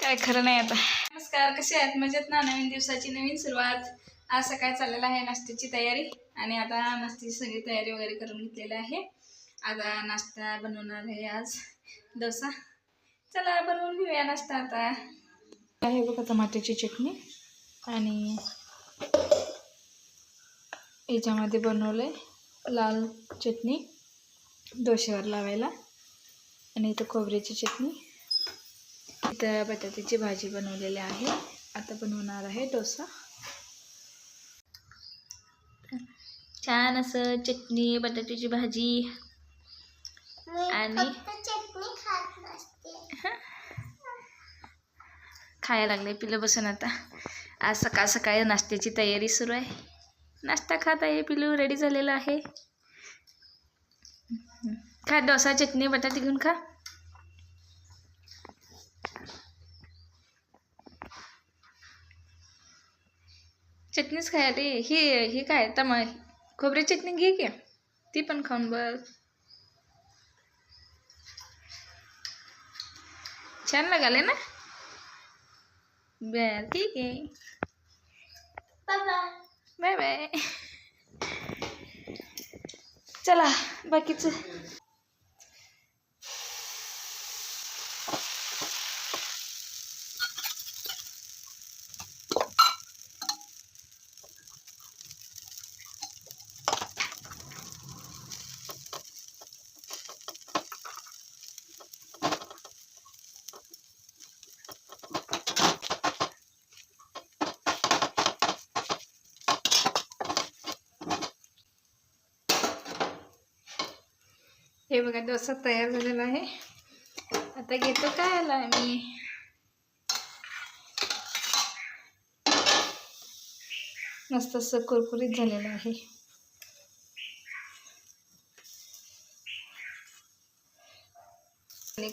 काय खरं नाही आता. नमस्कार कसे आहेत? मजेत ना? नवीन दिवसाची नवीन सुरुवात. आज सकाळी चाललेला आहे नाश्त्याची तयारी आणि आता नाश्त्याची सगळी तयारी वगैरे करून घेतलेली आहे. आता नाश्ता बनवणार आहे आज. डोसा. चला बनवून घेऊया नाश्ता आता. आहे बघा टमाट्याची चटणी आणि याच्यामध्ये बनवलं लाल चटणी डोश्यावर लावायला आणि इथं खोबऱ्याची चटणी. इथं बटाट्याची भाजी बनवलेली आहे. आता बनवणार आहे डोसा. छान असं चटणी बटाट्याची भाजी आणि खायला लागले पिलं बसून आता. आज सकाळ सकाळी नाश्त्याची तयारी सुरू आहे. नाश्ता खात आहे पिलू रेडी झालेला आहे. खा डोसा चटणी बटाटे घेऊन खा. चटणीच खायला ही ही काय? तम खोबरी चटणी घे की. ती पण खाऊन बघ. छान लागाले ना? बर ठीक आहे. Bye bye. चला बाकीचं. हे बघा डोसा तयार झालेला आहे. आता घेतो काय आला मी? मस्त असं कुरकुरीत झालेलं आहे.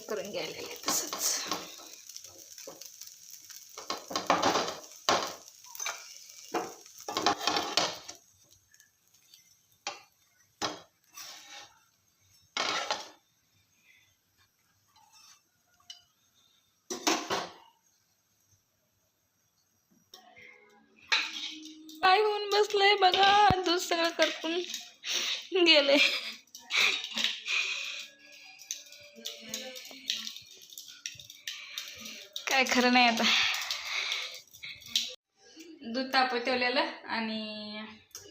करून घ्यायला आहे तसंच. काय होऊन बसलंय बघा दूध सगळं करपून गेले. काय खरं नाही आता. दूध तापत ठेवलेलं आणि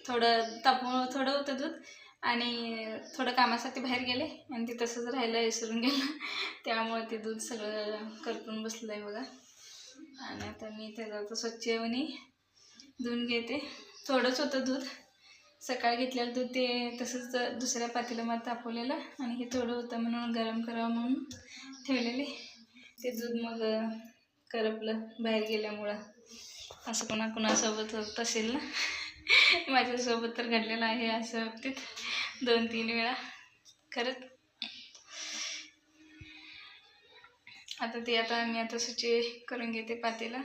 थोडं तापू थोडं होतं दूध आणि थोडं कामासाठी बाहेर गेले आणि ते तसंच राहिलं विसरून गेलं. त्यामुळे ते दूध सगळं करपून बसलं आहे बघा. आणि आता मी त्याचं स्वच्छपणे धुवून घेते. थोडंच होतं दूध. सकाळी घेतलेलं दूध ते तसंच दुसऱ्या पातेल्यामध्ये तापवलेलं आणि हे थोडं होतं म्हणून गरम करावं म्हणून ठेवलेले. ते दूध मग करपलं बाहेर गेल्यामुळं. असं कोणा कोणासोबत होत असेल ना? माझ्यासोबत तर घडलेलं आहे असं बाबतीत दोन तीन वेळा. खरंच. आता ते आता मी आता सुचे करून घेते पातेला.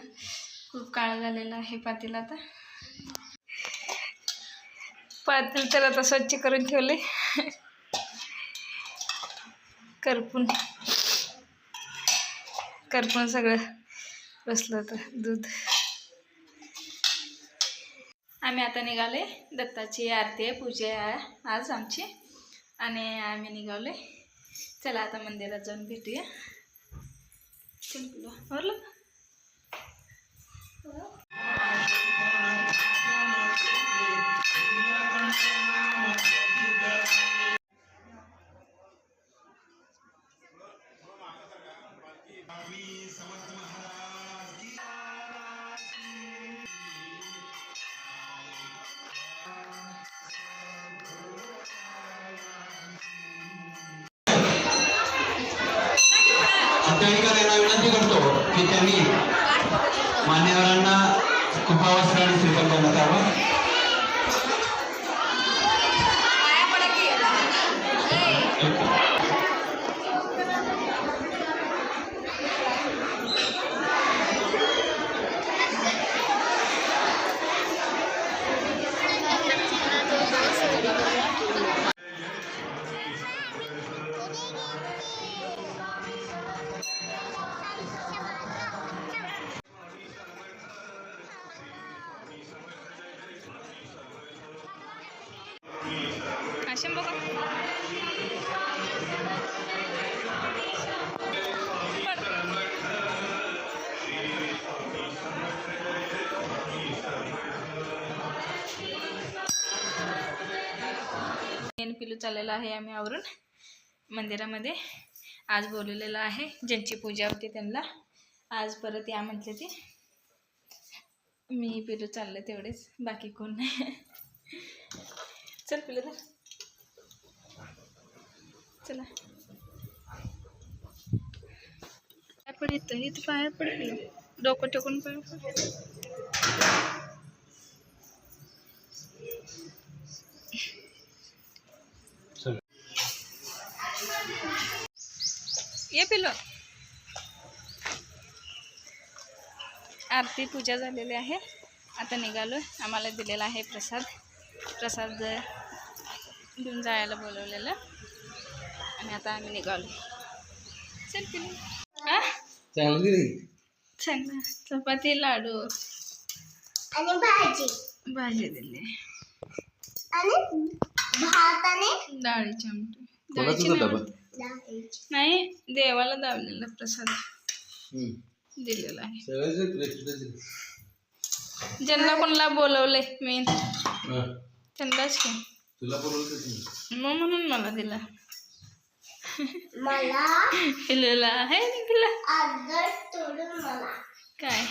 खूप काळ झालेला आहे पातील आता. पातील तर आता स्वच्छ करून ठेवले. करपून. करपून सगळं बसलं होतं दूध. आम्ही आता निघाले. दत्ताची आरती आहे पूजा आहे आज आमची. आणि आम्ही निघाले चला आता मंदिरात जाऊन भेटूया. चल तुला आवरलं अधिकाऱ्यांना विनंती करतो की त्यांनी मान्यवरांना कृपावस्त्र आणि श्रीफल देण्यात यावं. रिॲक्शन बघा. पिलू चाललेला आहे आम्ही आवरून. मंदिरामध्ये आज बोलवलेलं आहे ज्यांची पूजा होती त्यांना. आज परत या म्हटले ते. मी पिलू चाललं तेवढेच. बाकी कोण नाही. चल पिलू तर चला. पाय पण इथं इथं पाया पड डोकं टेकून पाय ये पिलो आरती पूजा झालेली आहे. आता निघालो आम्हाला दिलेला आहे प्रसाद. प्रसाद घेऊन जायला बोलवलेलं. आणि आता आम्ही निघालो. चल हा चपाती लाडू. आणि भाजी. भाजी दिली. आणि भात आणि डाळीची आमटी. कोणाचा डाळीची नाही देवाला दावलेला प्रसाद. दिलेला आहे. ज्यांना कोणाला बोलवलंय मी त्यांनाच की. तुला बोलवलं मग म्हणून मला दिला. मला पिलेला आहे निघाला आदर तोडून मला. काय?